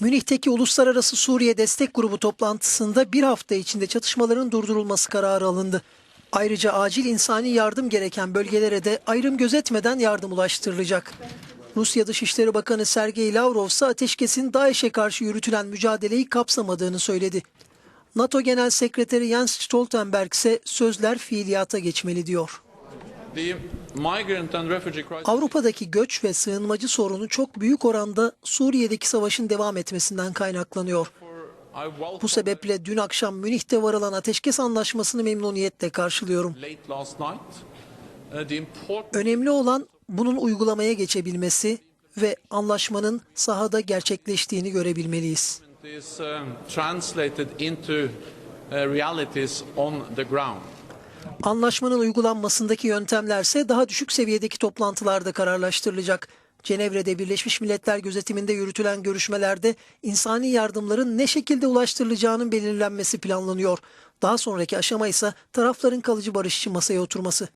Münih'teki Uluslararası Suriye Destek Grubu toplantısında bir hafta içinde çatışmaların durdurulması kararı alındı. Ayrıca acil insani yardım gereken bölgelere de ayrım gözetmeden yardım ulaştırılacak. Rusya Dışişleri Bakanı Sergey Lavrov ise ateşkesin DAEŞ'e karşı yürütülen mücadeleyi kapsamadığını söyledi. NATO Genel Sekreteri Jens Stoltenberg ise sözler fiiliyata geçmeli diyor. Avrupa'daki göç ve sığınmacı sorunu çok büyük oranda Suriye'deki savaşın devam etmesinden kaynaklanıyor. Bu sebeple dün akşam Münih'te varılan ateşkes anlaşmasını memnuniyetle karşılıyorum. Önemli olan bunun uygulamaya geçebilmesi ve anlaşmanın sahada gerçekleştiğini görebilmeliyiz. um. Anlaşmanın uygulanmasındaki yöntemlerse daha düşük seviyedeki toplantılarda kararlaştırılacak. Cenevre'de Birleşmiş Milletler gözetiminde yürütülen görüşmelerde insani yardımların ne şekilde ulaştırılacağının belirlenmesi planlanıyor. Daha sonraki aşama ise tarafların kalıcı barış için masaya oturması.